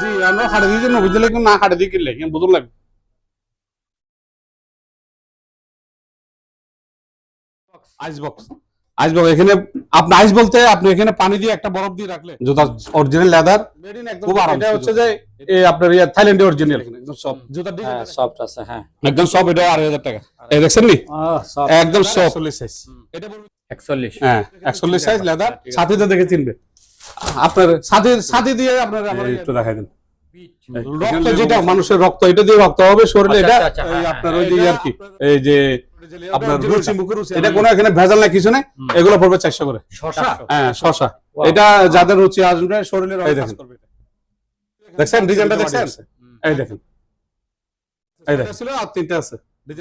জি আমরা হাড়ে দিয়ে নবী দিলে না হাড়ে দিয়ে কিনলে কিন্তু বুঝুন লাগবে? আইস বক্স এখানে আপনি আইস বলতে আপনি এখানে পানি দিয়ে একটা বরফ দিয়ে রাখলে। জুতা অরিজিনাল লেদার খুব আরাম এটা হচ্ছে যে এই আপনার ইয়া থাইল্যান্ডের অরিজিনাল একদম জুতা হ্যাঁ সফট আছে হ্যাঁ। একদম সব এটা আড়াই হাজার টাকা। এই দেখছেন নি? সফট একদম সাইজ এটা বলব একচল্লিশ। হ্যাঁ একচল্লিশ সাইজ লেদার সাথীতে দেখে চিনবে। আপনার সাথী সাথী দিয়ে আপনার একটু দেখাই দেন। রক্ত যেটা মানুষের রক্ত এটা দিয়ে রক্ত হবে শরীরে আচ্ছা, এটা আচ্ছা, এই হ্যাঁ, আপনার ওই যে আর কি এই যে আপনার রুচি এটা কোনো এখানে ভেজাল না কিছু নেই এগুলো পড়বে চারশো করে। শশা? হ্যাঁ শশা। এটা যাদের রুচি আসবে শরীরের দেখছেন ডিজাইনটা দেখছেন? এই দেখেন। এই দেখেন। আর তিনটা আছে।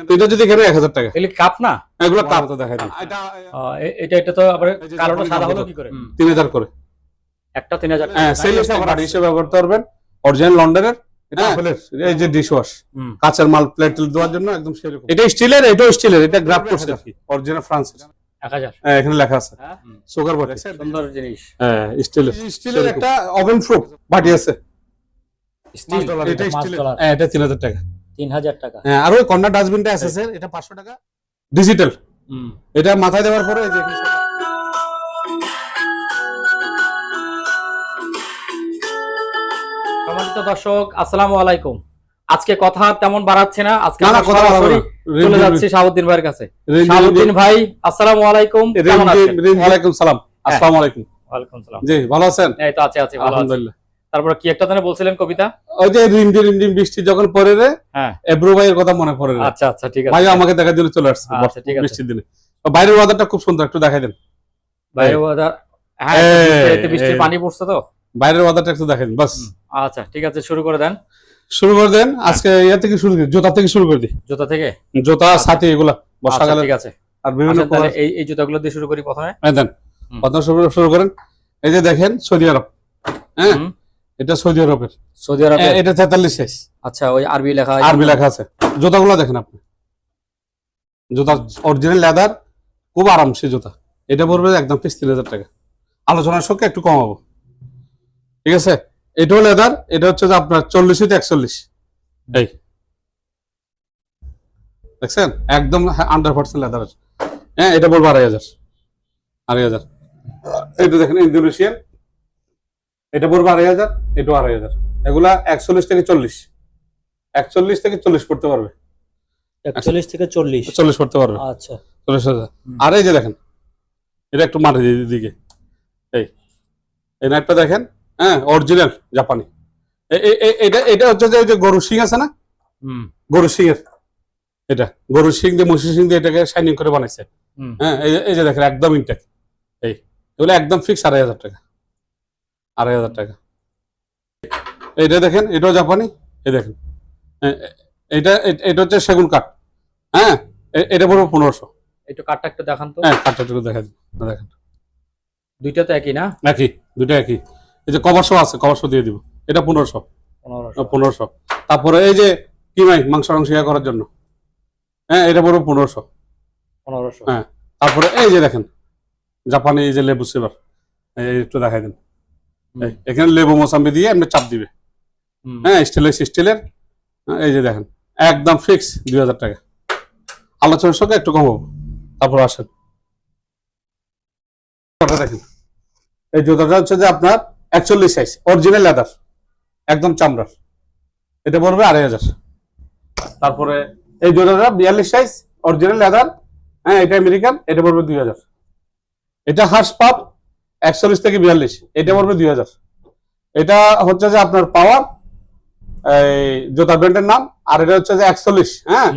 এটা যদি এখানে এক হাজার টাকা। এগুলি কাপ না? এগুলো কাপ। তো দেখাই আহ, এটা এটা তো আবার কালোটা সাদা হলো কি করে? তিন হাজার করে। একটা তিন হাজার হ্যাঁ ব্যবহার করতে পারবেন। অরিজিনাল লন্ডনের হ্যাঁ, এই যে ডিশ ওয়াশ মাল প্লেট দেওয়ার জন্য একদম সেরকম এটা স্টিলের এটাও স্টিলের এটা গ্রাফ করছে আর কি অরিজিনাল ফ্রান্স এখানে লেখা আছে। হ্যাঁ। সুগার বটে সুন্দর জিনিস। হ্যাঁ স্টিলের। স্টিলের একটা ওভেন প্রুফ বাটি আছে। স্টিল এটা স্টিলের হ্যাঁ এটা তিন হাজার টাকা। তিন হাজার টাকা। হ্যাঁ আর ওই কর্নার ডাস্টবিনটা আছে স্যার এটা পাঁচশো টাকা। ডিজিটাল হুম। এটা মাথায় দেওয়ার পরে যে সম্মানিত দর্শক আসসালামু আলাইকুম। আজকে কথা তেমন বাড়াচ্ছে না আজকে। চলে যাচ্ছি শাহাবুদ্দিন ভাইয়ের কাছে। রিম- শাহাবুদ্দিন ভাই আসসালামু আলাইকুম কেমন আছেন? রিম- রিম- ওয়ালাইকুম সালাম আসসালামু আলাইকুম। ওয়ালাইকুম সালাম। জি ভালো আছেন? এই তো আছে আছে ভালো আলহামদুলিল্লাহ। তারপর কি একটা জানে বলছিলেন কবিতা? ওই যে রিমডি রিমডি বৃষ্টি যখন পড়ে রে হ্যাঁ। এব্রো ভাইয়ের কথা মনে পড়ে রে। আচ্ছা আচ্ছা ঠিক আছে। ভাই আমাকে দেখার জন্য চলে আসছে আচ্ছা, ঠিক আছে। বৃষ্টির দিনে। বাইরের ওয়াদারটা খুব সুন্দর একটু দেখাই দেন। বাইরের weather- হ্যাঁ বৃষ্টির পানি পড়ছে তো। বাইরের ওয়াদারটা একটু দেখাই দিন বাস আচ্ছা ঠিক আছে শুরু করে দেন। শুরু করে দেন আজকে ইয়া থেকে শুরু করি জুতা থেকে শুরু করে। দিই জুতা থেকে? জুতা ছাতি এগুলা আচ্ছা, বর্ষাকালে। ঠিক আছে। আর বিভিন্ন আচ্ছা, এই এই জুতাগুলো দিয়ে শুরু করি প্রথমে? দেন। প্রথম শুরু শুরু করেন। এই যে দেখেন সৌদি আরব। হ্যাঁ এটা সৌদি আরবের। সৌদি আরবে এটা তেতাল্লিশ সাইজ আচ্ছা ওই আরবি লেখা আরবি লেখা আছে। জুতাগুলো দেখেন আপনি। জুতা অরিজিনাল লেদার খুব আরামসে জুতা। এটা পড়বে একদম পিস তিন হাজার টাকা। আলোচনার সঙ্গে একটু কমাবো। ঠিক আছে? এটাও লেদার এটা হচ্ছে যে আপনার চল্লিশ থেকে একচল্লিশ। এই। দেখছেন? একদম আন্ডার পার্সেন্ট লেদার আছে। হ্যাঁ এটা বলব আড়াই হাজার। আড়াই হাজার। এটা দেখেন ইন্দোনেশিয়ান এটা পড়বে আড়াই হাজার এটাও আড়াই হাজার। এগুলা একচল্লিশ থেকে চল্লিশ। একচল্লিশ থেকে চল্লিশ পড়তে পারবে। একচল্লিশ থেকে চল্লিশ। চল্লিশ পড়তে পারবে। আচ্ছা। চল্লিশ হাজার। আর এই যে দেখেন এটা একটু মাঠে দিকে। এই এই নাইটটা দেখেন। হ্যাঁ অরিজিনাল জাপানি এটা এটা হচ্ছে যে গরু সিং আছে না? হুম। গরু সিং এর এটা গরু সিং দিয়ে মসি সিং দিয়ে এটাকে শাইনিং করে বানাইছে। হ্যাঁ এই যে- দেখেন একদম ইনটেক এই এগুলো একদম ফিক্স আড়াই হাজার টাকা। আড়াই হাজার টাকা। এইটা দেখেন এটাও জাপানি এই দেখেন এটা এটা হচ্ছে সেগুন কাঠ। হ্যাঁ এটা পড়বে পনেরোশো। একটু কাঠটা একটু দেখান তো। হ্যাঁ কাঠটা একটু দেখা দেখেন। দুইটা তো একই না? একই দুইটা একই। এই যে কভার শো আছে কভার শো দিয়ে দিব। এটা পনেরোশো। পনেরোশো। তারপরে এই যে কি ভাই মাংস মাংস ইয়া করার জন্য। হ্যাঁ এটা পড়বে পনেরোশো। পনেরোশো। হ্যাঁ। তারপরে এই যে দেখেন জাপানি এই যে লেবু সেবার একটু দেখাই দেন। এখানে লেবু মোসাম্বি দিয়ে এমনি চাপ দিবে। হ্যাঁ স্টিলের স্টিলের হ্যাঁ, এই যে দেখেন একদম ফিক্স দুই হাজার টাকা। আলোচনার সঙ্গে একটু কমাবো। তারপর আসেন। দেখেন এই জুতাটা হচ্ছে যে আপনার একচল্লিশ সাইজ অরিজিনাল লেদার একদম চামড়ার। এটা পড়বে আড়াই হাজার। তারপরে এই জুতাটা বিয়াল্লিশ সাইজ অরিজিনাল লেদার হ্যাঁ এটা আমেরিকান এটা পড়বে দুই হাজার। এটা হাঁস পাপ একচল্লিশ থেকে বিয়াল্লিশ এটা পড়বে দুই হাজার। এটা হচ্ছে যে আপনার পাওয়ার এই জুতা ব্র্যান্ডের নাম আর এটা হচ্ছে যে একচল্লিশ হ্যাঁ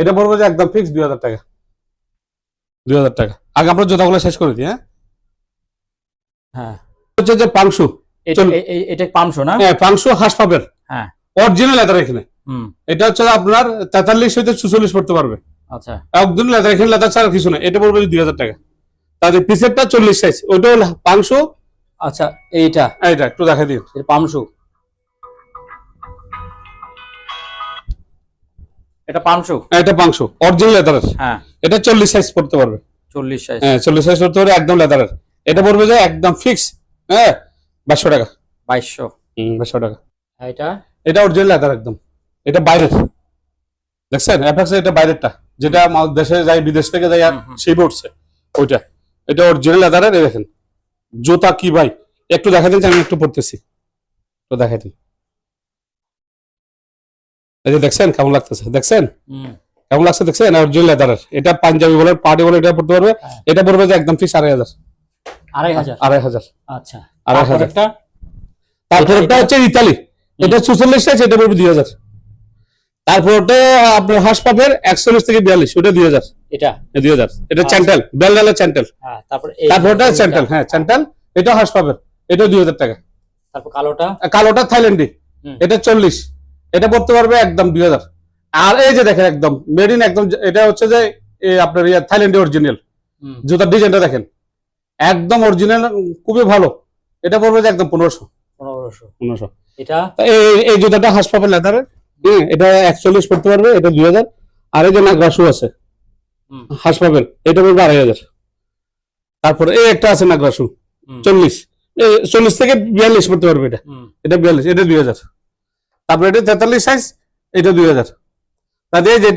এটা পড়বে যে একদম ফিক্স দুই হাজার টাকা। দুই হাজার টাকা। আগে আমরা জুতাগুলো শেষ করে দিই হ্যাঁ? হ্যাঁ। হচ্ছে যে পাংশু। এটা এটা না? হ্যাঁ পাংশু হাঁস পাবের হ্যাঁ। অরিজিনাল লেদার এখানে। এটা হচ্ছে আপনার তেতাল্লিশ হইতে চুচল্লিশ পড়তে পারবে। আচ্ছা। একদম লেদার এখানে লেদার ছাড়া কিছু না এটা পড়বে দুই হাজার টাকা। তাদের পিসেরটা চল্লিশ সাইজ ওইটা হলো পাংশু। আচ্ছা এইটা। এইটা একটু দেখাই দিন এটা এটা পাঁচশো এটা পাংশু। অরিজিনাল লেদারের হ্যাঁ। এটা চল্লিশ সাইজ পড়তে পারবে। চল্লিশ সাইজ হ্যাঁ চল্লিশ সাইজ পড়তে পারবে একদম লেদারের এটা পড়বে যে একদম ফিক্স হ্যাঁ বাইশশো টাকা। বাইশশো। হুম বাইশশো টাকা। এটা? এটা অরিজিনাল লেদার একদম। এটা বাইরের। দেখছেন? অ্যাপেক্স এটা বাইরেরটা। যেটা দেশে যায় বিদেশ থেকে যায় আর। উঠছে ওইটা। এটা অরিজিনাল লেদারের দেখেন। জুতা কি ভাই? একটু দেখা দিন আমি একটু পড়তেছি একটু দেখাই দিন। এই যে দেখছেন কেমন লাগতেছে? দেখছেন? কেমন লাগছে দেখছেন? অরিজিনাল লেদারের এটা পাঞ্জাবি বলে পার্টি বলে এটা পড়তে পারবে। হ্যাঁ। এটা পড়বে যে একদম ফিস আড়াই হাজার। আড়াই হাজার। আড়াই হাজার। আচ্ছা। আড়াই হাজার। একটা? তারপর এটা- ওটা হচ্ছে ইতালি। এটা চুচল্লিশ আছে পড়বে দুই হাজার। তারপর আপনার হাঁস পাবের একচল্লিশ থেকে বিয়াল্লিশ ওটা দুই হাজার। এটা? দুই হাজার। এটা। চ্যান্টেল বেলডালের চ্যান্টেল তারপর এই- তারপর ওটা এইটা। চ্যান্টেল হ্যাঁ চ্যান্টেল এটা হাঁস পাবের এটা দুই হাজার টাকা। তারপর কালোটা? কালোটা থাইল্যান্ডি এটা চল্লিশ। এটা পড়তে পারবে একদম দুই হাজার। আর এই যে দেখেন একদম মেড ইন একদম এটা হচ্ছে যে আপনার থাইল্যান্ডি অরিজিনাল জুতার ডিজাইনটা দেখেন। একদম অরিজিনাল খুবই ভালো। এটা পড়বে যে একদম পনেরোশো। পনেরোশো। পনেরোশো। এটা? এই জুতাটা হাঁস পাবেন লেদারের হ্যাঁ এটা একচল্লিশ পড়তে পারবে এটা দুই হাজার। আর এই যে নাগরাসু আছে হাঁস পাবেন এটা পড়বে আড়াই হাজার। তারপরে এই একটা আছে নাগরাসু চল্লিশ। এই চল্লিশ থেকে বিয়াল্লিশ পড়তে পারবে এটা। এটা বিয়াল্লিশ এটা দুই হাজার। তারপরে এটা তেতাল্লিশ সাইজ এটা দুই হাজার। তাদের এই যে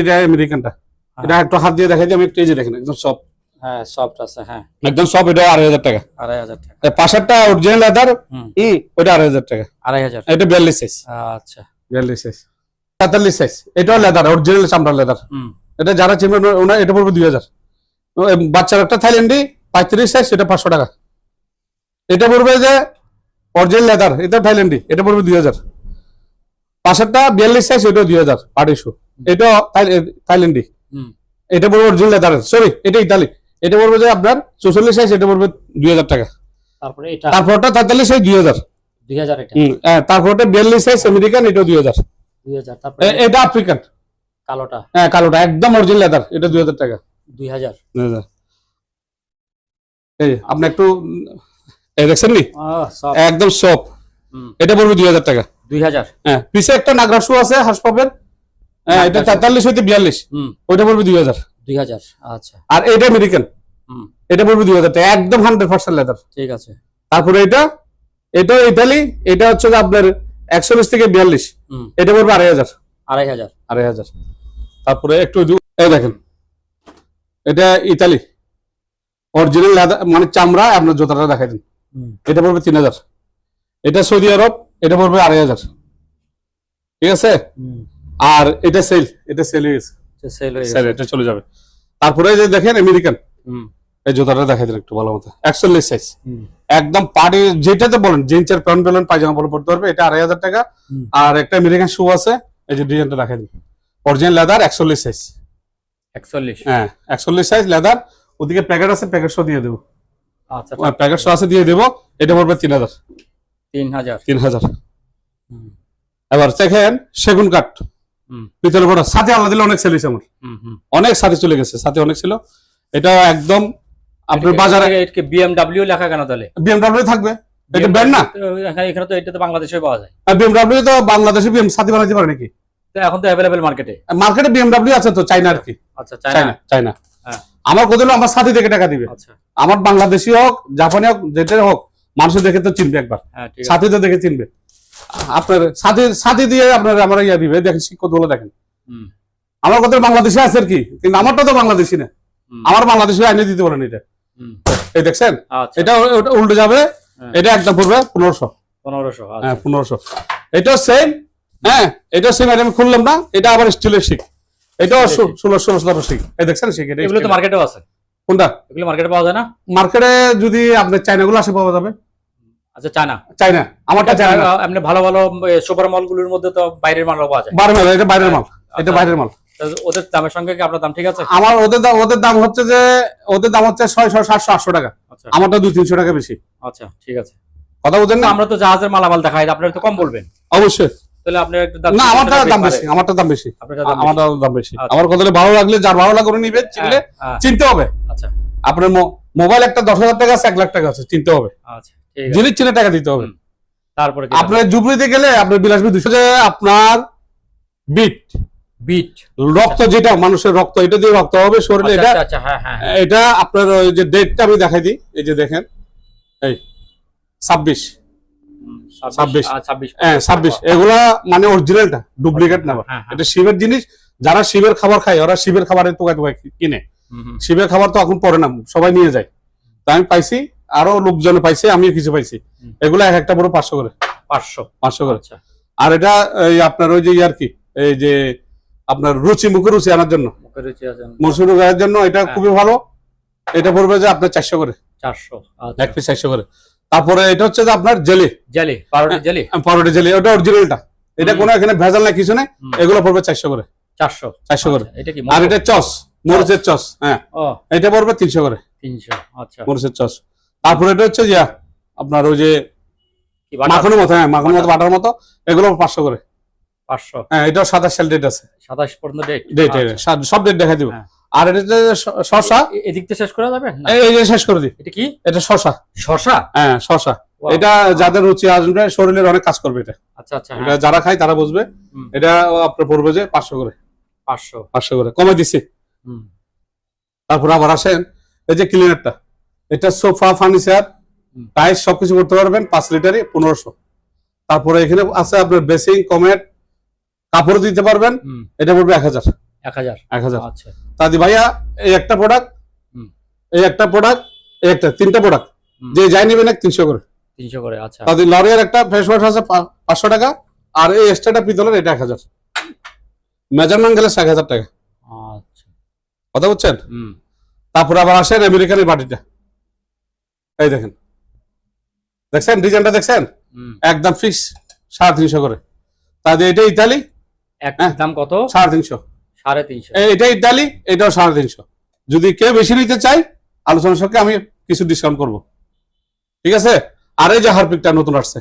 এটা আমেরিকানটা এটা একটু হাত দিয়ে দেখাই দিই আমি একটু এই যে দেখেন একদম সব হ্যাঁ সফট আছে হ্যাঁ। একদম সব এটা আড়াই হাজার টাকা। আড়াই হাজার টাকা। পাশেরটা অরিজিনাল লেদার হুম। ওটা আড়াই হাজার টাকা। আড়াই হাজার এটা বিয়াল্লিশ সাইজ আচ্ছা। বিয়াল্লিশ সাইজ তেতাল্লিশ সাইজ এটাও লেদার অরিজিনাল চামড়া লেদার এটা যারা চিনবেন ওনা এটা পড়বে দুই হাজার। বাচ্চার একটা থাইল্যান্ডি পঁয়ত্রিশ সাইজ এটা পাঁচশো টাকা। এটা পড়বে যে অরিজিনাল লেদার এটা থাইল্যান্ডি এটা পড়বে দুই হাজার। পাশেরটা বিয়াল্লিশ সাইজ এটাও দুই হাজার আড়াইশো এটা থাইল্যান্ডি হুম। এটা পড়বে অরিজিনাল লেদার সরি এটা ইতালি। এটা পড়বে যে আপনার চৌচল্লিশ সাইজ এটা পড়বে দুই হাজার টাকা। তারপরে এটা তারপরটা তেতাল্লিশ সাইজ দুই হাজার। দুই হাজার হ্যাঁ, তারপরটা বিয়াল্লিশ সাইজ আমেরিকান এটাও দুই হাজার। দুই হাজার তারপরে এটা আফ্রিকান কালোটা। হ্যাঁ কালোটা একদম অরিজিনাল লেদার এটা দুই হাজার টাকা। দুই হাজার। এই আপনি একটু দেখছেন নি? একদম সব। এটা পড়বে দুই হাজার টাকা। দুই হাজার। হ্যাঁ পিছে একটা নাগরাসু আছে হাঁস পাবেন হ্যাঁ এটা। তেতাল্লিশ হইতে বিয়াল্লিশ। হুম। ওইটা পড়বে দুই হাজার। দুই হাজার আচ্ছা। আর এটা আমেরিকান এটা পড়বে দুই হাজার টাকা একদম হান্ড্রেড পার্সেন্ট লেদার ঠিক আছে। তারপরে এটা এটা ইতালি এটা হচ্ছে যে আপনার একচল্লিশ থেকে বিয়াল্লিশ। এটা পড়বে আড়াই হাজার। আড়াই হাজার। আড়াই হাজার। তারপরে একটু এই দেখেন এটা ইতালি। অরিজিনাল লেদার মানে চামড়া আপনার জুতাটা দেখাই দিন। হুম। এটা পড়বে তিন হাজার। এটা সৌদি আরব এটা পড়বে আড়াই হাজার। ঠিক আছে? আর এটা সেল এটা সেল হয়ে গেছে। সেল হয়ে গেছে। এটা চলে যাবে। তারপরে যে দেখেন আমেরিকান হুম। এই জুতাটা দেখাই দিন একটু ভালো মতো। একচল্লিশ সাইজ একদম পার্টি যেটাতে বলেন জিন্সের প্যান্ট বেলুন পায়জামা বলে পড়তে পারবে এটা আড়াই হাজার টাকা। আর একটা আমেরিকান শু আছে এই যে ডিজাইনটা দেখাই দিন। অরিজিনাল লেদার একচল্লিশ সাইজ একচল্লিশ। হ্যাঁ একচল্লিশ সাইজ লেদার ওদিকে প্যাকেট আছে প্যাকেট শো দিয়ে দেবো। আচ্ছা প্যাকেট শো আছে দিয়ে দেবো। এটা পড়বে তিন হাজার। তিন হাজার। তিন হাজার। এবার দেখেন সেগুন কাঠ। পিতলের বড় সাথে আল্লাহ দিলে অনেক সেল হয়েছে আমার। হুম হুম। অনেক সাথে চলে গেছে সাথে অনেক ছিল। এটা একদম আপনার বাজারে বিএমডাব্লিউ লেখা কেন তাহলে? বিএমডাব্লিউ থাকবে। এটা ব্র্যান্ড না? এখানে তো এটা তো বাংলাদেশে পাওয়া যায়। বিএমডাব্লিউ তো বাংলাদেশে বিএম সাথে বানাতে পারে নাকি? তো এখন তো অ্যাভেলেবেল মার্কেটে মার্কেটে বিএমডাব্লিউ আছে তো চাইনা আর কি। আচ্ছা চাইনা হ্যাঁ। আমার কথা হলো আমার সাথে দেখে টাকা দিবে। আচ্ছা। আমার বাংলাদেশি হোক জাপানি হোক যেটা হোক মানুষ দেখে তো চিনবে একবার। হ্যাঁ সাথী তো দেখে চিনবে। আপনার সাথী সাথী দিয়ে আপনার আমার ইয়া দিবে। দেখেন শিক্ষকগুলো দেখেন। আমার কথা বাংলাদেশে আছে আর কি। কিন্তু আমারটা তো বাংলাদেশি না। আমার বাংলাদেশি আইনে দিতে বলেন এটা। এই দেখছেন? আচ্ছা। এটা উল্টে যাবে। হ্যাঁ। এটা একদম পড়বে পনেরোশো। পনেরোশো আচ্ছা। হ্যাঁ পনেরোশো। এটা সেম হ্যাঁ এটা সেম আমি খুললাম না এটা আবার স্টিলের শিক এটাও ষোলো ষোলো সতেরো শিক এই দেখছেন? শিক এটা এগুলো তো মার্কেটেও আছে। কোনটা? এগুলো মার্কেটে পাওয়া যায় না? মার্কেটে যদি আপনার চাইনাগুলো আসে পাওয়া যাবে। আচ্ছা চায়না চাইনা আমারটা ভালো ভালো সুপার মলগুলোর মধ্যে তো বাইরের মালও পাওয়া যায়। বাইরের মাল এটা বাইরের মাল। এটা আচ্ছা। বাইরের মাল। ওদের দামের সঙ্গে কি আপনার দাম ঠিক আছে? আমার ওদের দাম ওদের দাম হচ্ছে যে ওদের দাম হচ্ছে ছয়শো সাতশো আটশো টাকা। আচ্ছা। আমারটা দুই তিনশো টাকা বেশি। আচ্ছা ঠিক আছে। কথা বুঝেন না? আমরা তো জাহাজের মালামাল দেখাই আপনারা তো কম বলবেন। অবশ্যই। তাহলে আপনার একটু দাম না আমারটা দাম বেশি আমারটা দাম বেশি। আমারটা দাম বেশি। আচ্ছা। আমার কথা ভালো লাগলে যার ভালো উনি নিবে চিনলে হ্যাঁ, হ্যাঁ, চিনতে হবে। আচ্ছা। আপনার মোবাইল একটা দশ হাজার টাকা আছে এক লাখ টাকা আছে চিনতে হবে। আচ্ছা ঠিক আছে। জিনিস চিনে টাকা দিতে হবে। তারপরে আপনার জুবলিতে গেলে আপনার বিলাসবি দুশো যে আপনার বিট। বিট রক্ত যেটা মানুষের রক্ত এটা দিয়ে রক্ত হবে শরীরে এটা আচ্ছা আচ্ছা হ্যাঁ হ্যাঁ হ্যাঁ। এটা আপনার ওই যে ডেটটা আমি দেখাই দিই এই যে দেখেন। এই ছাব্বিশ। ছাব্বিশ। হ্যাঁ ছাব্বিশ। এগুলা মানে অরিজিনালটা ডুপ্লিকেট না। এটা শিবের জিনিস যারা শিবের খাবার খায় ওরা শিবের খাবারের তোকায় তোকায় কিনে। শিবের খাবার তো এখন পরে না সবাই নিয়ে যায়। তা আমি পাইছি আরও লোকজন পাইছে আমিও কিছু পাইছি। এগুলা এক একটা বড় পাঁচশো করে। পাঁচশো। পাঁচশো করে। আচ্ছা। আর এটা এই আপনার ওই যে ইয়ার কি এই যে আপনার রুচি মুখে রুচি আনার জন্য। মসুর গায়ের জন্য এটা হ্যাঁ। খুবই ভালো। এটা পড়বে যে আপনার চারশো করে। চারশো এক পিস চারশো করে। তারপরে এটা হচ্ছে যে আপনার জেলি। জেলি পাউরুটি জেলি? পাউরুটি জেলি। ওটা অরিজিনালটা এটা। কোনো এখানে ভেজাল নাই কিছু নেই। এগুলো পড়বে চারশো করে। চারশো। চারশো করে। আচ্ছা, আর এটা চস মরিচের চস হ্যাঁ। এটা পড়বে তিনশো করে। তিনশো আচ্ছা। মরিচের চস। তারপরে এটা হচ্ছে যে আপনার ওই যে মাখনের মতো হ্যাঁ মাখনের মতো বাটার মতো এগুলো পাঁচশো করে। পাঁচশো। হ্যাঁ সাল ডেট আছে। সাতাশ পর্যন্ত ডেট ডেট সব ডেট দেখা দিব। হ্যাঁ। আর এটা এদিক থেকে শেষ করা যাবে? না। এই- যে শেষ করে এটা কি? এটা শসা শশা? হ্যাঁ এটা যাদের রুচি আসবে শরীরের অনেক কাজ করবে এটা। আচ্ছা আচ্ছা এটা হ্যাঁ যারা খায় তারা বুঝবে। এটা আপনার পড়বে যে পাঁচশো করে। পাঁচশো। পাঁচশো করে। কমে দিছি। তারপর আবার আসেন। এই যে ক্লিনারটা এটা সোফা ফার্নিচার। টাইস সবকিছু করতে পারবেন পাঁচ লিটারই পনেরোশো। তারপরে এখানে আছে আপনার বেসিং কমেট কাপড় দিতে পারবেন। এটা পড়বে এক হাজার। এক হাজার? এক হাজার। আচ্ছা। তাদি ভাইয়া এই একটা প্রোডাক্ট। এই একটা প্রোডাক্ট এই একটা তিনটা প্রোডাক্ট। যে যাই নেবেন এক তিনশো করে। তিনশো করে আচ্ছা। তাদি লরিয়ার একটা ফেস ওয়াশ আছে পাঁচশো টাকা আর এই এক্সট্রাটা পিতলের এটা এক হাজার। মেজারমেন্ট গেলে এক হাজার টাকা। আচ্ছা। কথা বুঝছেন? তারপরে আবার আসেন আমেরিকানের বাটিটা। এই দেখেন। দেখছেন? ডিজাইনটা দেখছেন? একদম ফিক্স সাড়ে তিনশো করে। তাদের এটা ইতালি এক হ্যাঁ। দাম কত? সাড়ে তিনশো। সাড়ে তিনশো। এটা ইতালি এটাও সাড়ে তিনশো। যদি কেউ বেশি নিতে চাই আলোচনার সঙ্গে আমি কিছু ডিসকাউন্ট করব। ঠিক আছে? আর এই যে হারপিকটা নতুন আসছে।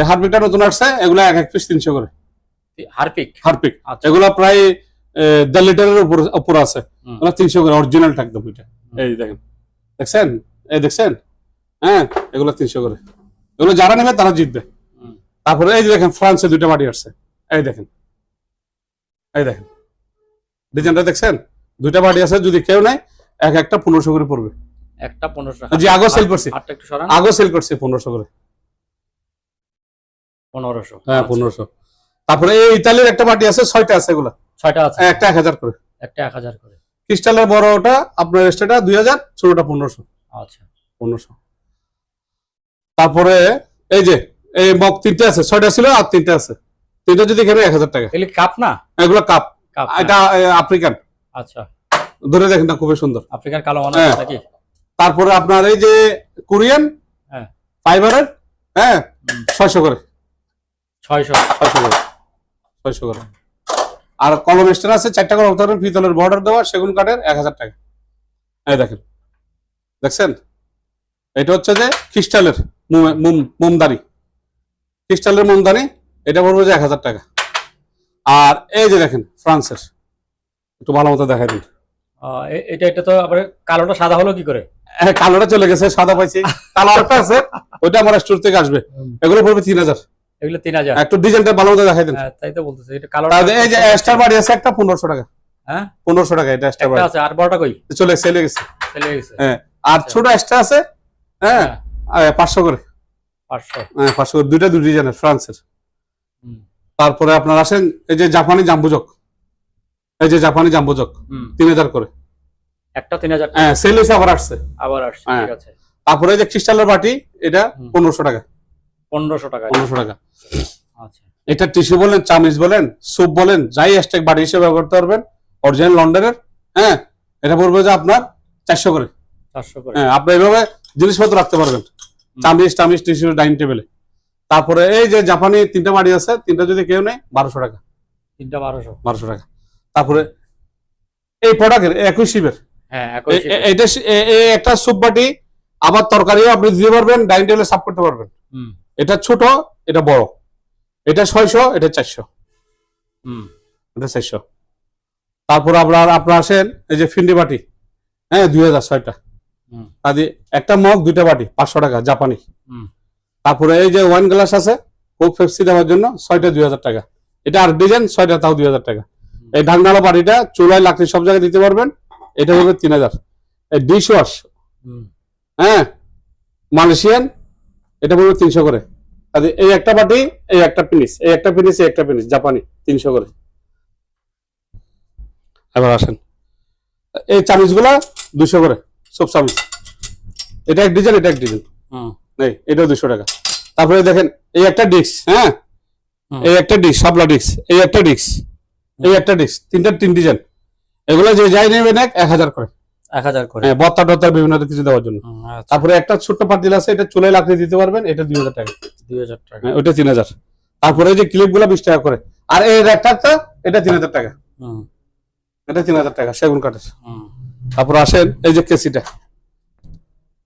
এই হারপিকটা নতুন আসছে এগুলো এক এক পিস তিনশো করে। হারপিক? হারপিক। আচ্ছা। এগুলো প্রায় দেড় লিটারের উপর উপর আছে। ওগুলো তিনশো করে অরিজিনালটা একদম এটা। এই দেখেন। দেখছেন? এই দেখছেন? হ্যাঁ এগুলো তিনশো করে। এগুলো যারা নেবে তারা জিতবে। তারপরে এই যে দেখেন ফ্রান্সে দুইটা বাড়ি আসছে। এই দেখেন। এই দেখেন। ডিজাইনটা দেখছেন? দুইটা বাড়ি আছে যদি কেউ নেয় এক একটা পনেরোশো করে পড়বে। একটা পনেরোশো জি, আগেও sell করছি। আগেও সেল করছে পনেরোশো করে। পনেরোশো। হ্যাঁ আচ্ছা। পনেরোশো। তারপরে এই ইতালির একটা বাটি আছে ছয়টা আছে এগুলো। ছয়টা আছে। একটা এক হাজার করে। একটা এক হাজার করে। ক্রিস্টালের বড় ওটা আপনার এক্সট্রাটা দুই হাজার ছোটটা পনেরোশো। আচ্ছা। পনেরোশো। তারপরে এই যে এই মগ তিনটে আছে ছয়টা ছিল আর তিনটে আছে। তিনটা যদি খেলে এক হাজার টাকা। এগুলি কাপ না? এগুলো কাপ কাপ এটা আফ্রিকান আচ্ছা। ধরে দেখেন না খুবই সুন্দর। আফ্রিকান কালো হ্যাঁ। নাকি? তারপরে আপনার এই যে কোরিয়ান হ্যাঁ। ফাইবারের হ্যাঁ হুম। ছয়শো করে। ছয়শো। ছয়শো করে। ছয়শো করে। আর কলম স্ট্যান্ড আছে চারটা কলম ধরেন পিতলের বর্ডার দেওয়া সেগুন কাঠের এক হাজার টাকা। এই দেখেন। দেখছেন? এটা হচ্ছে যে মোম মোমদানি। ক্রিস্টালের মোমদানি এটা পড়বে যে এক হাজার টাকা। আর এই যে দেখেন ফ্রান্সের। একটু ভালো মতো দেখাই দিন। এটা এটা তো আবার কালোটা সাদা হলো কি করে? হ্যাঁ, কালোটা চলে গেছে সাদা পাইছি। কালো একটা আছে ওইটা আমার স্টোর থেকে আসবে। এগুলো পড়বে তিন হাজার। এগুলো তিন হাজার। একটু ডিজাইনটা ভালো মতো দেখাই দিন। হ্যাঁ, তাই তো বলতেছে এটা কালো এই যে স্টার বাড়ি আছে একটা পনেরোশো টাকা। হ্যাঁ? পনেরোশো টাকা এটা স্টার বাড়ি আছে আর বড়টা কই? চলে গেছে চলে গেছে। হ্যাঁ আর ছোট এক্সট্রা আছে হ্যাঁ হ্যাঁ, পাঁচশো করে। পাঁচশো। হ্যাঁ, পাঁচশো করে। দুইটা দুই ডিজাইনের ফ্রান্সের। তারপরে আপনার আসেন এই যে জাপানি জাম্বুজক। এই যে জাপানি জাম্বুজক। তিন হাজার করে। একটা তিন হাজার হ্যাঁ সেল হিসেবে আবার আসছে। আবার আসছে হ্যাঁ। ঠিক আছে। তারপরে যে ক্রিস্টালের বাটি এটা পনেরোশো টাকা। পনেরোশো টাকা পনেরোশো টাকা। আচ্ছা। এটা টিস্যু বলেন চামিচ বলেন স্যুপ বলেন যাই স্টেক বাটি হিসেবে ব্যবহার করতে পারবেন অরিজিনাল লন্ডনের হ্যাঁ? এটা পড়বে যে আপনার চারশো করে। চারশো করে। হ্যাঁ আপনি এইভাবে জিনিসপত্র রাখতে পারবেন। চামিচ টামিচ টিস্যু ডাইনিং টেবিলে। তারপরে এই যে জাপানি তিনটা বাড়ি আছে তিনটা যদি কেউ নেয় বারোশো টাকা। তিনটা বারোশো। বারোশো টাকা। তারপরে এই প্রোডাক্টের একই শিবের হ্যাঁ এটা একটা স্যুপ বাটি আবার তরকারিও আপনি দিতে পারবেন ডাইনিং টেবিলে সাফ করতে পারবেন। এটা ছোট এটা বড়। এটা ছয়শো এটা চারশো। এটা চারশো। তারপর আপনার আপনার আসেন এই যে ফিন্ডি বাটি। হ্যাঁ দুই হাজার ছয়টা। একটা মগ দুইটা বাটি পাঁচশো টাকা জাপানি। হুম। তারপরে এই যে ওয়াইন গ্লাস আছে কোক পেপসি দেওয়ার জন্য ছয়টা দুই হাজার টাকা। এটা আর ডিজাইন ছয়টা তাও দুই হাজার টাকা। এই ঢাকনালা বাড়িটা চুলায় লাকড়ি সব জায়গায় দিতে পারবেন এটা হবে তিন হাজার। এই ডিশ ওয়াশ হ্যাঁ? মালয়েশিয়ান এটা পড়বে তিনশো করে। আর এই একটা বাটি এই একটা পিনিস এই একটা পিনিস এই একটা পিনিস জাপানি তিনশো করে। এবার আসেন। এই চামিচগুলা দুশো করে সব চামিচ। এটা এক ডিজাইন এটা এক ডিজাইন হুম। নেই এটাও দুশো টাকা। তারপরে দেখেন এই একটা ডিস্ক হ্যাঁ? এই একটা ডিস্ক সাবলা ডিস্ক এই একটা ডিস্ক এই একটা ডিস্ক তিনটা তিন ডিজাইন এগুলো যে যাই নেবেন এক এক হাজার করে। এক হাজার করে। হ্যাঁ বত্তা টত্তা বিভিন্ন কিছু দেওয়ার জন্য। আচ্ছা। তারপরে একটা ছোট্ট পাতিল আছে এটা চুলে লাকড়ি দিতে পারবেন এটা দুই হাজার টাকা। দুই হাজার টাকা। হ্যাঁ, ওটা তিন হাজার। তারপরে এই যে ক্লিপগুলা বিশ টাকা করে। আর এই র্যাকটা এটা তিন হাজার টাকা। এটা তিন হাজার টাকা সেগুন কাঠের। তারপর আসেন এই যে কেসিটা।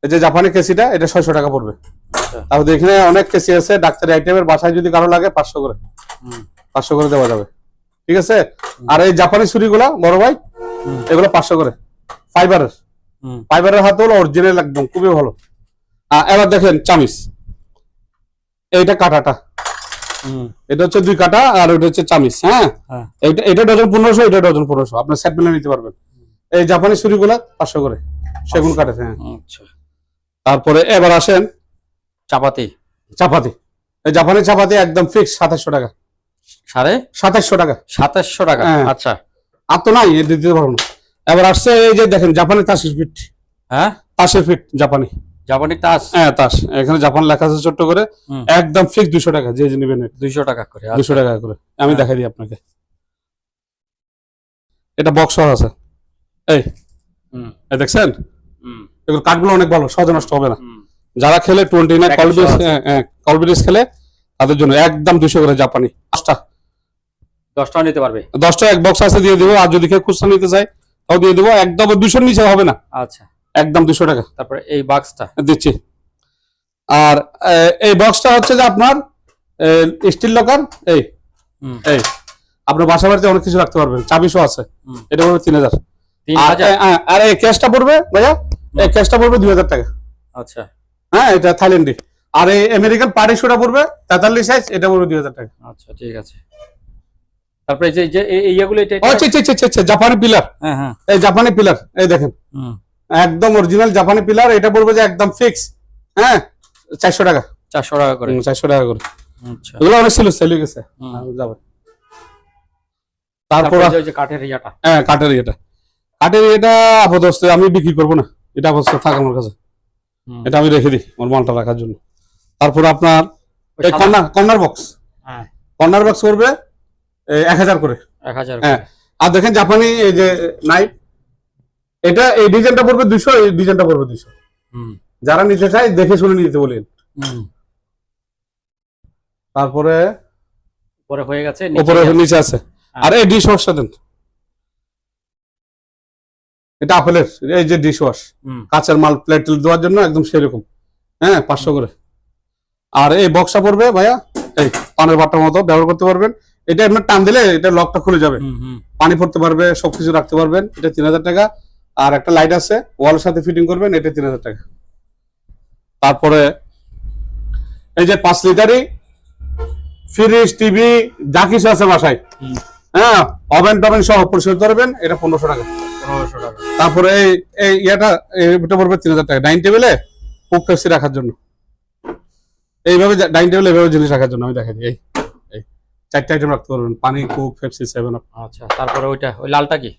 এই যে জাপানি কেসিটা এটা ছয়শো টাকা পড়বে। আচ্ছা। তারপর এখানে অনেক কেসি আছে ডাক্তারি আইটেমের বাসায় যদি কারও লাগে পাঁচশো করে। পাঁচশো করে দেওয়া যাবে। ঠিক আছে? আর এই জাপানি ছুরিগুলা বড় ভাই এগুলো পাঁচশো করে। ফাইবারের। ফাইবারের হাতে হলো অরিজিনাল একদম খুবই ভালো। এবার দেখেন চামিস এইটা কাটাটা। এটা হচ্ছে দুই কাটা আর ওটা হচ্ছে চামিচ হ্যাঁ? হ্যাঁ। এটা এটা ডজন পনেরোশো এটা ডজন পনেরোশো। আপনার সেট মিলে নিতে পারবেন। এই জাপানি ছুরিগুলা পাঁচশো করে। সেগুন কাঠের হ্যাঁ। আচ্ছা। তারপরে এবার আসেন চাপাতি। চাপাতি। এই জাপানি চাপাতি একদম ফিক্স সাতাশশো টাকা। সাড়ে সাতাশশো টাকা। সাতাশশো টাকা? হ্যাঁ। আচ্ছা। আর তো নাই দিতে পারব না এবার আসছে এই যে দেখেন জাপানি তাসের ফিট। হ্যাঁ? তাসের ফিট জাপানি। জাপানি তাস? হ্যাঁ তাস। এখানে জাপান লেখা আছে ছোট্ট করে। একদম ফিক্স দুশো টাকা যে নেবেন দুইশো টাকা করে আচ্ছা। দুশো টাকা করে। আমি হ্যাঁ। দেখাই দিই আপনাকে। এটা বক্স আছে। এই দেখছেন? এগুলো কাঠগুলো অনেক ভালো সহজ নষ্ট হবে না। যারা খেলে টোয়েন্টি নাইন কলবিস কলবিস খেলে তাদের জন্য একদম দুশো করে জাপানি পাঁচটা। দশটাও নিতে পারবে? দশটা এক বক্স আছে দিয়ে দেবো আর যদি কেউ খুচরা নিতে চায় তাও দিয়ে দেবো একদম দুশোর নিচে হবে না। আচ্ছা। একদম দুশো টাকা। তারপরে এই বাক্সটা দিচ্ছি। আর এই বক্সটা হচ্ছে যে আপনার স্টিল লকার এই এই আপনার বাসা বাড়িতে অনেক কিছু রাখতে পারবেন চাবিশও আছে। এটা পড়বে তিন হাজার। আর আর এই ক্যাশটা পড়বে ভাইয়া? এই ক্যাশটা পড়বে দুই হাজার টাকা। আচ্ছা। হ্যাঁ এটা থাইল্যান্ডি। আর এই আমেরিকান পার্টি শোটা পড়বে তেতাল্লিশ সাইজ এটা পড়বে দুই হাজার টাকা। আচ্ছা ঠিক আছে। তারপরে যে যে এটা আচ্ছা আচ্ছা আচ্ছা, আচ্ছা জাপানি পিলার হ্যাঁ হ্যাঁ। এই জাপানি পিলার এই দেখেন। একদম অরিজিনাল জাপানি পিলার এটা পড়বে যে একদম ফিক্স হ্যাঁ চারশো টাকা। চারশো টাকা করে। চারশো টাকা করে। আচ্ছা। এগুলো অনেক ছিল সেল হয়ে গেছে। যাবে। তারপর তারপরে কাঠের ইয়েটা। হ্যাঁ কাঠের কাঠের আপাতত আমি বিক্রি করব না। এটা আপাতত থাক আমার কাছে। এটা আমি রেখে দিই আমার মালটা রাখার জন্য। তারপর আপনার এই corner corner box corner box করবে এক হাজার করে। এক হাজার হ্যাঁ। আর দেখেন জাপানি এই যে নাইফ এটা এই ডিজাইনটা পড়বে দুশো এই ডিজাইনটা পড়বে দুশো। হুম। যারা নিতে চায় দেখে শুনে নিতে বলেন। তারপরে উপরে হয়ে গেছে উপরে নিচে আছে। আর এই ডিশ ওয়াশটা দেন। এটা আপেলের এই যে ডিশ ওয়াশ কাঁচের মাল প্লেট দেওয়ার জন্য একদম সেরকম। হ্যাঁ পাঁচশো করে। আর এই বক্সটা পড়বে ভাইয়া এই পানের বাটার মতো ব্যবহার করতে পারবেন। এটা এমনি টান দিলে এটা লকটা খুলে যাবে। পানি পড়তে পারবে সবকিছু রাখতে পারবেন। এটা তিন হাজার টাকা। আর একটা লাইট আছে ওয়ালের সাথে ফিটিং করবেন এটা তিন হাজার টাকা। তারপরে এই যে পাঁচ লিটারই ফ্রিজ টিভি যা কিছু আছে বাসায়। হ্যাঁ ওভেন টভেন সহ পরিশোধ করবেন এটা পনেরোশো টাকা। তারপরে এই ইয়েটা এটা পড়বে তিন হাজার টাকা। ডাইনিং টেবিলে পেপসি রাখার জন্য। এইভাবে ডাইনিং টেবিলে এইভাবে জিনিস রাখার জন্য আমি দেখাই এই এই চারটে আইটেম রাখতে পারবেন। পানি কুক পেপসি সেভেন আপ। আচ্ছা তারপরে ওইটা ওই লালটা কি?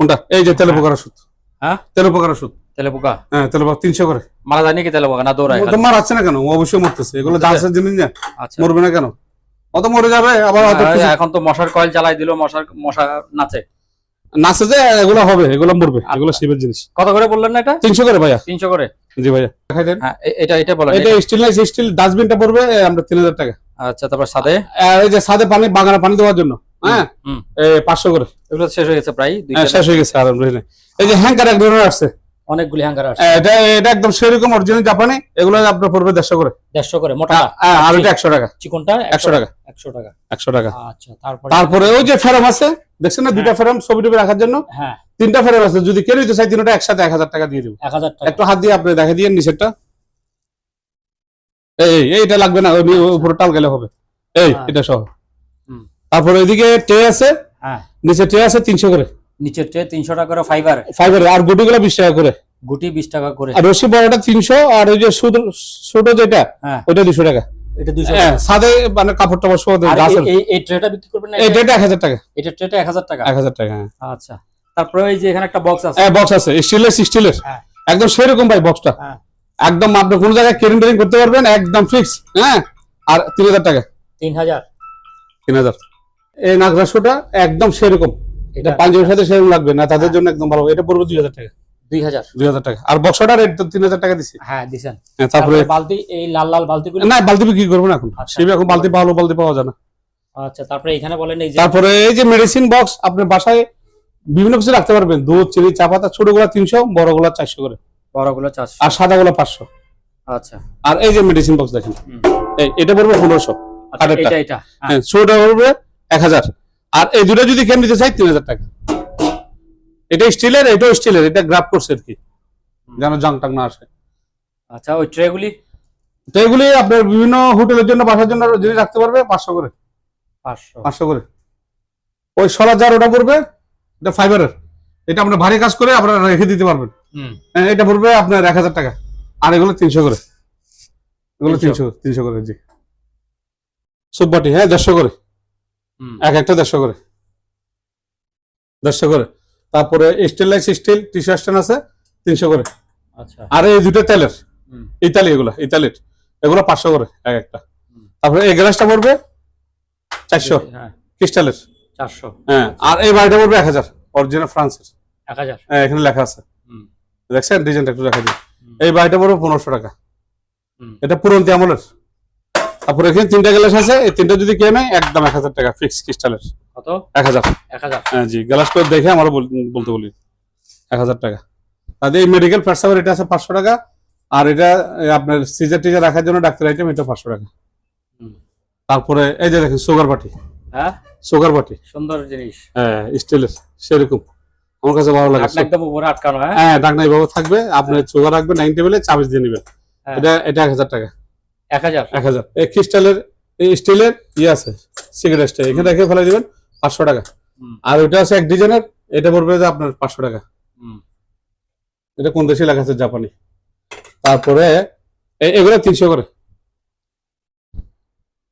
কোনটা? এই যে তেলে পোকার ওষুধ। হ্যাঁ? তেলে পোকার ওষুধ। তেলে পোকা? হ্যাঁ তেলে পোকা তিনশো করে। মারা যায়নি কি তেলে পোকা? না দৌড়ায় তো মারাচ্ছে না কেন? অবশ্যই মরতেছে। এগুলো? দাসের জিনিস না। আচ্ছা। মরবে না কেন? অত মরে যাবে আবার এখন তো মশার কয়েল চালাই দিল মশার মশা নাচে। নাচে যে এগুলো হবে এগুলো মরবে এগুলো শিবের জিনিস। কত করে বললেন না এটা? তিনশো করে ভাইয়া। তিনশো করে? জি ভাইয়া। দেখাই দেন। হ্যাঁ এটা এটা বলেন এটা স্টিল নাই স্টিল ডাস্টবিনটা পড়বে আমরা তিন হাজার টাকা। আচ্ছা তারপর সাথে আর এই যে সাদে পানি বাগানে পানি দেওয়ার জন্য হ্যাঁ? হুম। পাঁচশো করে। এগুলো শেষ হয়ে গেছে প্রায় হ্যাঁ, শেষ হয়ে গেছে আর এই যে হ্যাঙ্কার এক ধরনের আসছে। অনেকগুলি হ্যাঙ্গার আছে। এটা এটা একদম সেরকম অরিজিনাল জাপানি এগুলো আপনার পড়বে দেড়শো করে। দেড়শো করে মোটা হ্যাঁ, আর এটা একশো টাকা। চিকনটা একশো টাকা। একশো টাকা। একশো টাকা। আচ্ছা তারপরে? তারপরে ওই যে ফেরাম আছে দেখছেন না দুইটা ফেরাম ছবি টবি রাখার জন্য? হ্যাঁ। তিনটা ফেরাম আছে যদি কেউ নিতে চাই তিনটা একসাথে এক হাজার টাকা দিয়ে দেবো। এক হাজার টাকা। একটু হাত দিয়ে আপনি দেখে দিয়ে নিচেরটা। এই এই, এইটা লাগবে না ওই উপরে টাল গেলে হবে। এই হ্যাঁ। এটা সহ। তারপরে ওইদিকে ট্রে আছে। হ্যাঁ। নিচে ট্রে আছে তিনশো করে। নিচের ট্রে তিনশো টাকা করে ফাইবার ফাইবার আর গুটিগুলো বিশ টাকা করে। গুটি বিশ টাকা করে। আর রশি বড়টা তিনশো আর ওই যে ছোট যেটা হ্যাঁ। ওইটা দুশো টাকা। এটা হ্যাঁ সাদে মানে কাপড় টাপড় সহ গাছের। এই- এই এই ট্রেটা বিক্রি করবেন না এই ডেটা এক হাজার টাকা। এটা ট্রেটা এক হাজার টাকা? এক হাজার টাকা হ্যাঁ। আচ্ছা। তারপরে এই যে এখানে একটা বক্স আছে। হ্যাঁ বক্স আছে। স্টিলের স্টিলের। একদম সেরকম ভাই বক্সটা। একদম আপনি কোনো জায়গায় কেরিং টেরিং করতে পারবেন একদম ফিক্স হ্যাঁ। আর তিন হাজার টাকা। এই নাগরাসটা একদম সেরকম। এটা পাঞ্জাবের সাথে সেরকম লাগবে না তাদের জন্য একদম ভালো। এটা পড়বে দুই হাজার টাকা। দুই হাজার। দুই হাজার টাকা। আর বক্সটা রেট তো তিন হাজার টাকা দিছি। হ্যাঁ দিছেন। হ্যাঁ, তারপরে তারপরে বালতি এই লাল লাল বালতিগুলো না বালতি বিক্রি করব না এখন। এখন বালতি ভালো বালতি পাওয়া যায় না। আচ্ছা তারপরে এখানে বলেন এই যে তারপরে এই যে মেডিসিন বক্স আপনি বাসায় বিভিন্ন কিছু রাখতে পারবেন। দুধ চিনি চা পাতা ছোটগুলা তিনশো বড়গুলা চারশো করে। বড়গুলো চারশো। আর সাদাগুলো পাঁচশো। আচ্ছা। আর এই যে মেডিসিন বক্স দেখেন। এটা পড়বে পনেরোশো। আচ্ছা এটা এটা হ্যাঁ, হ্যাঁ ছোটটা পড়বে এক হাজার। আর এই দুটো যদি কেন নিতে চাই তিন হাজার টাকা। এটা স্টিলের এটাও স্টিলের এটা গ্রাফ করছে আর কি যেন জং টাং না আসে। আচ্ছা ওই ট্রেগুলি ট্রেগুলি আপনার বিভিন্ন হোটেলের জন্য বাসার জন্য জিনিস রাখতে পারবে পাঁচশো করে। পাঁচশো। পাঁচশো করে। ওই ষোলো হাজার ওটা পড়বে এটা ফাইবারের এটা আপনার ভারী কাজ করে আপনারা রেখে দিতে পারবেন। হুম। হ্যাঁ, এটা পড়বে আপনার এক হাজার টাকা। আর এগুলো তিনশো করে। এগুলো 300 তিনশো তিনশো করে জি। সুপবাটি হ্যাঁ দেড়শো করে। এক একটা দেড়শো করে। দেড়শো করে। তারপরে স্টেনলেস স্টিল টিস্যু স্ট্যান্ড আছে তিনশো করে। আচ্ছা। আর এই দুটো তেলের ইতালি এগুলো ইতালির এগুলো পাঁচশো করে এক একটা। তারপরে এই গ্লাসটা পড়বে চারশো হ্যাঁ। ক্রিস্টালের। চারশো। হ্যাঁ আর এই বাড়িটা পড়বে এক হাজার অরিজিনাল ফ্রান্সের। এক হাজার। হ্যাঁ এখানে লেখা আছে। হুম। দেখছেন ডিজাইনটা একটু দেখা দিই। এই বাড়িটা পড়বে পনেরোশো টাকা। এটা পুরন্তি আমলের। তারপরে এখানে তিনটা গ্লাস আছে এই তিনটা যদি কেউ নেয় একদম এক হাজার টাকা ফিক্স ক্রিস্টালের কত? এক হাজার। এক হাজার। হ্যাঁ জি গ্লাস করে দেখে আমার বলতে বলি। এক হাজার টাকা। তাদের এই মেডিকেল প্যাটসাবার এটা আছে পাঁচশো টাকা। আর এটা আপনার সিজার টিজার রাখার জন্য ডাক্তার আইটেম এটা পাঁচশো টাকা। তারপরে এই যে দেখেন সুগার বাটি হ্যাঁ? সুগার বাটি সুন্দর জিনিস। হ্যাঁ স্টিলের সেরকম। আমার কাছে ভালো লাগে একদম উপরে আটকানো হ্যাঁ? হ্যাঁ ডাকনা এইভাবে থাকবে আপনি সুগার রাখবেন ডাইনিং টেবিলে চাবিজ দিয়ে নেবেন। হ্যাঁ। এটা এটা এক হাজার টাকা। এক হাজার। এক হাজার। এই ক্রিস্টালের এই স্টিলের ইয়ে আছে সিগারেট এখানে রেখে ফেলে দিবেন পাঁচশো টাকা। আর ওইটা আছে এক ডিজাইনের এটা পড়বে যে আপনার পাঁচশো টাকা। এটা কোন দেশে লেখা আছে? জাপানি। তারপরে এগুলো তিনশো করে।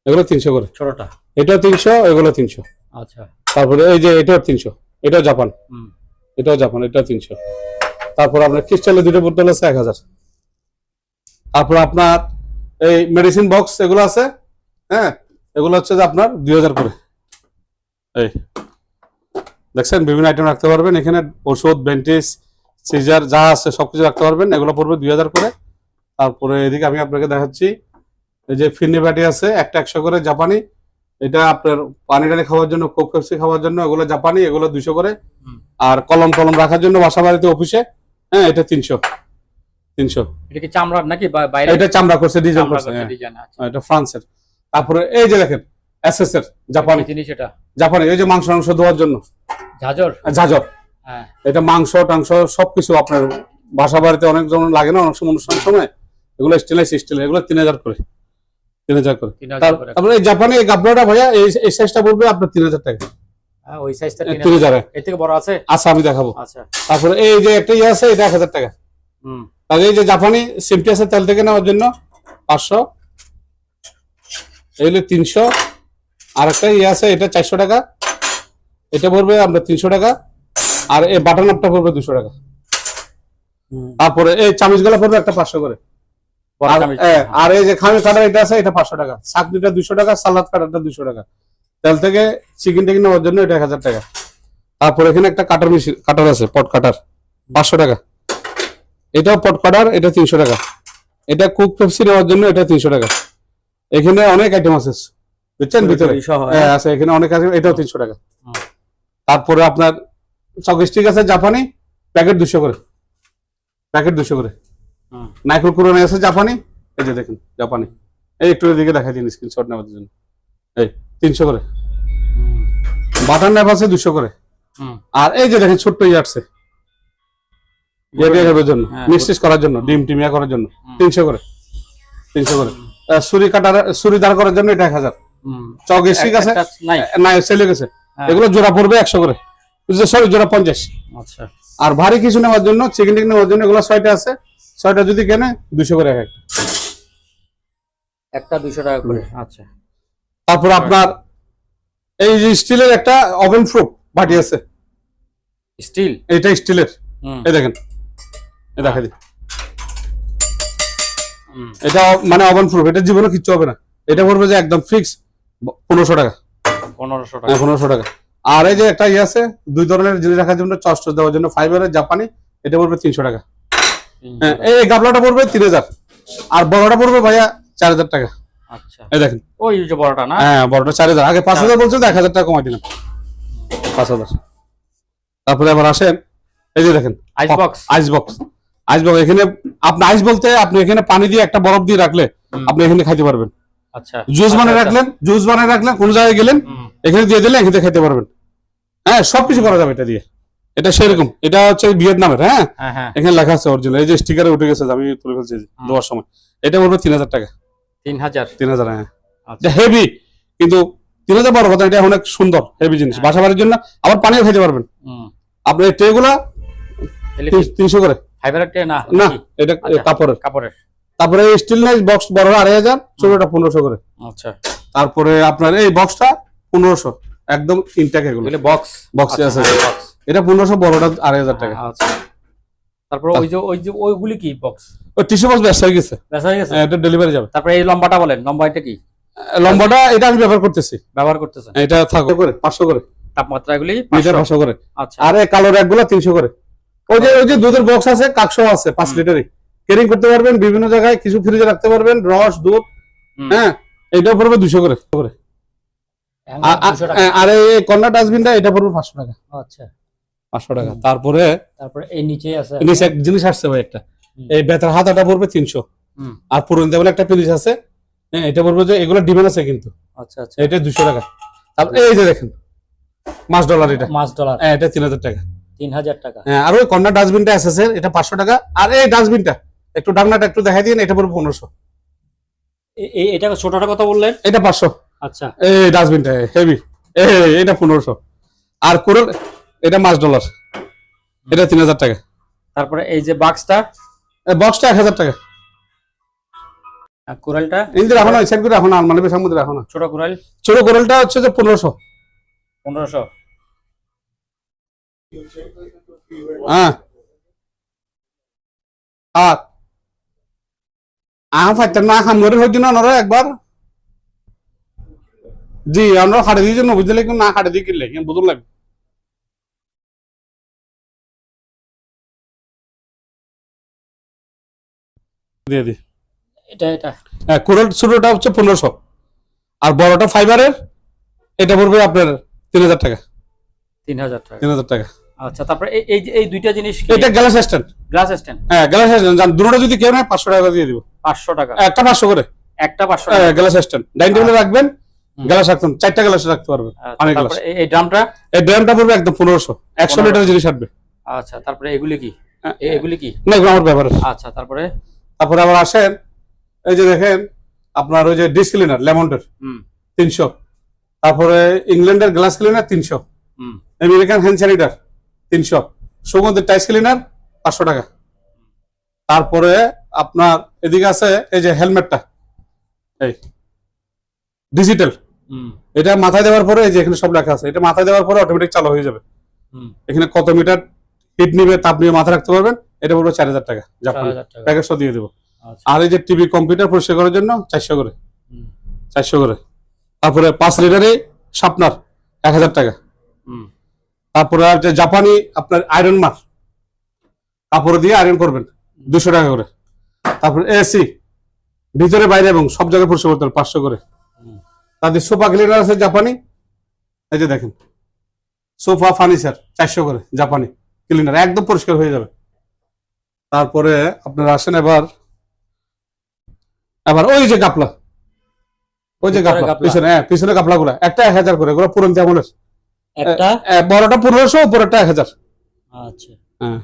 এগুলো তিনশো করে। ছোটটা? এটাও তিনশো এগুলো তিনশো। আচ্ছা। তারপরে এই যে এটাও তিনশো। এটাও জাপান। এটাও জাপান এটাও তিনশো। তারপর আপনার ক্রিস্টালের দুটো বোতল আছে এক হাজার। তারপর আপনার এই মেডিসিন বক্স এগুলো আছে হ্যাঁ? এগুলো হচ্ছে যে আপনার দুই হাজার করে। এই দেখছেন? বিভিন্ন আইটেম রাখতে পারবেন। এখানে ওষুধ বেন্টিস সিজার যা আছে সবকিছু রাখতে পারবেন। এগুলো পড়বে দুই হাজার করে। তারপরে এদিকে আমি আপনাকে দেখাচ্ছি। এই যে ফিরনি বাটি আছে একটা একশো করে জাপানি। এটা আপনার পানি টানি খাওয়ার জন্য কোক পেপসি খাওয়ার জন্য এগুলো জাপানি এগুলো দুইশো করে। আর কলম টলম রাখার জন্য বাসা বাড়িতে অফিসে হ্যাঁ? এটা তিনশো। তিনশো। এটা কি চামড়ার নাকি? বাইরে? এটা চামড়া করছে ডিজাইন করছে করছে হ্যাঁ। এটা ফ্রান্সের। তারপরে এই যে দেখেন এসএস এর জাপানি। জিনিস এটা? জাপানি এই যে মাংস মাংস ধোয়ার জন্য। হ্যাঁ এটা মাংস টাংস সবকিছু আপনার বাসা বাড়িতে অনেক জন লাগে না অনেক সময় অনুষ্ঠানের সময়। এগুলো স্টেনলেস স্টিল এগুলো তিন হাজার করে। তিন হাজার করে। তিন করে। তারপরে এই জাপানি এই গাবলাটা ভাইয়া এই এই সাইজটা পড়বে আপনার তিন হাজার টাকা। হ্যাঁ ওই সাইজটা তিন হাজার। এর থেকে বড় আছে? আচ্ছা আমি দেখাবো। আচ্ছা। তারপরে এই যে একটা ইয়ে আছে এটা এক হাজার টাকা। হুম। এই যে জাপানি সিমটি আছে তেল থেকে নেওয়ার জন্য পাঁচশো এই হলো তিনশো আর একটা ইয়ে আছে এটা চারশো টাকা এটা পড়বে আমরা তিনশো টাকা আর এই বাটন আপটা পড়বে দুশো টাকা। তারপরে এই চামিচগুলো পড়বে একটা পাঁচশো করে। আর- এই যে খামি কাটার এটা আছে এটা পাঁচশো টাকা। চাকরিটা দুশো টাকা সালাদ কাটারটা দুশো টাকা। তেল থেকে চিকেন টিকেন নেওয়ার জন্য এটা এক হাজার টাকা। তারপর এখানে একটা কাটার মেশিন কাটার আছে পট কাটার পাঁচশো টাকা। এটাও পট কাটার এটা তিনশো টাকা। এটা কুক পেপসি নেওয়ার জন্য এটা তিনশো টাকা। এখানে অনেক আইটেম আছে। বুঝছেন ভিতরে? হ্যাঁ। আছে। এখানে অনেক আছে এটাও তিনশো টাকা। তারপরে আপনার চকস্টিক আছে জাপানি প্যাকেট দুশো করে। প্যাকেট দুশো করে। নাইকুল কুরনে আছে জাপানি। এই যে দেখেন জাপানি। এই একটু এদিকে দেখা দিন স্ক্রিনশট নেওয়ার জন্য। এই তিনশো করে। বাটার নাইফ আছে দুশো করে। আর এই যে দেখেন ছোট্ট ইয়ে জন্য। হ্যাঁ, মিক্সিস করার জন্য ডিম টিমিয়া করার জন্য। তিনশো করে তিনশো করে। ছুরি কাটার ছুরি দাঁড় করার জন্য এটা এক হাজার। চক একটা নাই। না সেলে গেছে। হ্যাঁ। এগুলো জোড়া পড়বে একশো করে। সরি জোড়া পঞ্চাশ। আচ্ছা। আর ভারী কিছু নেওয়ার জন্য চিকেন টিক নেওয়ার জন্য এগুলো ছয়টা আছে। ছয়টা যদি কেনে দুশো করে এক একটা। একটা টাকা করে আচ্ছা। তারপর আপনার এই যে স্টিলের একটা ওভেন প্রুফ বাটি আছে। স্টিল? এটা স্টিলের। এই দেখেন দেখা হুম। এটা মানে ওভেন প্রুফ এটা জীবনে কিচ্ছু হবে না। এটা পড়বে যে একদম ফিক্স পনেরোশো টাকা। পনেরোশো টাকা। হ্যাঁ, পনেরোশো টাকা। আর এই যে একটা ইয়ে আছে দুই ধরনের জিনিস রাখার জন্য চষ্ট দেওয়ার জন্য ফাইবারের জাপানি এটা পড়বে তিনশো টাকা। হ্যাঁ, এই গাবলাটা পড়বে তিন হাজার। আর বড়টা পড়বে ভাইয়া চার হাজার টাকা। আচ্ছা। এই দেখেন। ওই যে বড়টা না? হ্যাঁ বড়টা চার হাজার। আগে পাঁচ হাজার বলছেন এক হাজার টাকা কমাই দিলাম। পাঁচ হাজার। তারপরে আবার আসেন। এই যে দেখেন ice box ice box ice box এখানে আপনি আইস বলতে আপনি এখানে পানি দিয়ে একটা বরফ দিয়ে রাখলে আপনি এখানে খাইতে পারবেন। আচ্ছা। জুস বানিয়ে আচ্ছা, রাখলেন জুস বানিয়ে রাখলেন কোন জায়গায় গেলেন এখানে দিয়ে দিলে এখানে খেতে পারবেন। হ্যাঁ সবকিছু করা যাবে এটা দিয়ে। এটা সেরকম। এটা হচ্ছে ভিয়েতনামের হ্যাঁ? হ্যাঁ হ্যাঁ। এখানে লেখা আছে অরিজিনাল এই যে স্টিকারে উঠে গেছে আমি তুলে ফেলছি। দেওয়ার সময়। এটা পড়বে তিন হাজার টাকা। তিন হাজার? তিন হাজার হ্যাঁ। আচ্ছা। এটা হেভি কিন্তু তিন হাজার বড় কথা এটা অনেক সুন্দর হেভি জিনিস। হ্যাঁ। বাসা বাড়ির জন্য আবার পানিও খেতে পারবেন। আপনার এই ট্রেগুলা তিনশো করে। ফাইবারের টে না না এটা আচ্ছা। কাপড়ের। কাপড়ের। তারপরে স্টিল নাইস বক্স বড় আড়াই হাজার ছোটটা পনেরোশো করে। আচ্ছা। তারপরে আপনার এই বক্সটা পনেরোশো একদম ইনটেক এগুলো। এগুলো বক্স বক্স আছে। এটা পনেরোশো বড়টা আড়াই হাজার টাকা। আচ্ছা। তারপর ওই যে ওই যে ওইগুলি কি বক্স ওই টিস্যু বক্স হয়ে গেছে। হয়ে গেছে? হ্যাঁ, এটা ডেলিভারি যাবে। তারপরে এই লম্বাটা বলেন লম্বা এটা কি? লম্বাটা এটা আমি ব্যবহার করতেছি। ব্যবহার করতেছেন? এটা থাকো। করে পাঁচশো করে। মিটার পাঁচশো। করে। আচ্ছা। আর কালো তিনশো করে। ওই যে ওই যে দুধের বক্স আছে কাকশো আছে পাঁচ। লিটারই। ক্যারিং করতে পারবেন বিভিন্ন জায়গায় কিছু ফ্রিজে রাখতে পারবেন রস দুধ হ্যাঁ এটা পড়বে দুশো করে করে। আর- আর- 200 টাকা। আর এই কর্নার ডাস্টবিনটা এটা পড়বে পাঁচশো টাকা। আচ্ছা। পাঁচশো টাকা। তারপরে তারপরে এই নিচে আছে। নিচে এক জিনিস আসছে ভাই একটা। এই বেতার হাতাটা পড়বে তিনশো। হুম। আর পুরন দেওয়াল একটা পিলিশ আছে হ্যাঁ এটা পড়বে যে এগুলো ডিমান্ড আছে কিন্তু। আচ্ছা আচ্ছা। এটা দুশো টাকা। তারপর এই যে দেখেন মাস ডলার এটা। মাছ ডলার হ্যাঁ এটা তিন হাজার টাকা। তিন হাজার টাকা। হ্যাঁ আর ওই কর্নার ডাস্টবিনটা এসেছে এটা পাঁচশো টাকা। আর এই ডাস্টবিনটা একটু ডাকনাটা একটু দেখাই দিন এটা পড়বে পনেরোশো। এটা ছোটটা কথা বললেন? এটা পাঁচশো। আচ্ছা। এই ডাস্টবিনটা হেভি। এটা পনেরোশো। আর কোরাল এটা মাস ডলার। এটা তিন হাজার টাকা। তারপরে এই যে বাক্সটা? বক্সটা এক হাজার টাকা। আর কোরালটা? ইন্দির রাখো সেট করে রাখো না বেশার মধ্যে ছোট কোরাল? ছোট কোরালটা হচ্ছে যে পনেরোশো। পনেরোশো। আহ না একবার জি আমরা হাড়ে দিয়ে জন্য বুঝলে কিন্তু না হাড়ে দিয়ে কিনলে কিন্তু বুঝুন লাগবে দিয়ে দি এটা এটা। হ্যাঁ কোরাল ছোটটা হচ্ছে পনেরোশো। আর বড়টা ফাইবারের এটা পড়বে আপনার তিন হাজার টাকা। তিন হাজার টাকা। তিন হাজার টাকা। আচ্ছা তারপরে এই- এই দুইটা জিনিস এটা গ্লাস স্ট্যান্ড গ্লাস স্ট্যান্ড হ্যাঁ গ্লাস স্ট্যান্ড দুটোটা যদি কেউ নেয় পাঁচশো টাকা দিয়ে দিব। টাকা। একটা পাঁচশো করে। একটা পাঁচশো টাকা। গ্লাস স্ট্যান্ড ডাইনিং টেবিলে রাখবেন গ্লাস চারটা গ্লাস রাখতে পারবেন আচ্ছা, গ্লাস এই- ড্রামটা? এই ড্রামটা পড়বে একদম লিটার জিনিস আসবে আচ্ছা তারপরে এগুলি কি? হ্যাঁ, এগুলি কি? না এগুলো আমার ব্যাপার আচ্ছা তারপরে? তারপরে আবার আসেন এই যে দেখেন আপনার ওই যে ডিস ক্লিনার লেমন্ডের তিনশো। তারপরে ইংল্যান্ডের গ্লাস ক্লিনার তিনশো। হুম। আমেরিকান হ্যান্ড স্যানিটার তিনশো। সুগন্ধের টাইস ক্লিনার পাঁচশো টাকা। তারপরে আপনার এদিকে আছে এই যে হেলমেটটা এই ডিজিটাল হুম। এটা মাথায় দেওয়ার পরে এই যে এখানে সব লেখা আছে এটা মাথায় দেওয়ার পরে অটোমেটিক চালু হয়ে যাবে। এখানে কত মিটার হিট নিবে তাপ নিয়ে মাথায় রাখতে পারবেন এটা বলব চার হাজার টাকা জাপানি হাজার দিয়ে দেবো। আচ্ছা। আর এই যে টিভি কম্পিউটার পরিষ্কার করার জন্য চারশো করে। চারশো করে। তারপরে পাঁচ লিটারে শার্পনার এক হাজার টাকা। তারপরে যে জাপানি আপনার আয়রন মার কাপড় দিয়ে আয়রন করবেন দুশো টাকা করে তারপরে এসি ভিতরে বাইরে এবং সব জায়গায় পরিষ্কার করতে হবে পাঁচশো করে। তাদের সোফা ক্লিনার আছে জাপানি এই যে দেখেন সোফা ফার্নিচার চারশো করে জাপানি ক্লিনার একদম পরিষ্কার হয়ে যাবে তারপরে আপনারা আসেন এবার এবার ওই যে গাপলা ওই যে গাপলা। পিছনে হ্যাঁ পিছনে গাপলা গুলা একটা এক হাজার করে এগুলো পুরন তেমনের একটা? বড়টা পনেরোশো উপরেরটা এক হাজার। আচ্ছা। হ্যাঁ।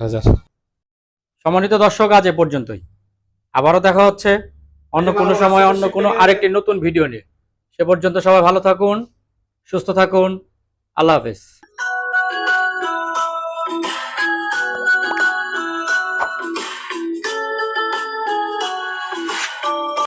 হাজার। সম্মানিত দর্শক আজ এ পর্যন্তই। আবারও দেখা হচ্ছে অন্য কোনো সময় অন্য কোনো আরেকটি নতুন ভিডিও নিয়ে। সে পর্যন্ত সবাই ভালো থাকুন সুস্থ থাকুন। আল্লাহ হাফেজ।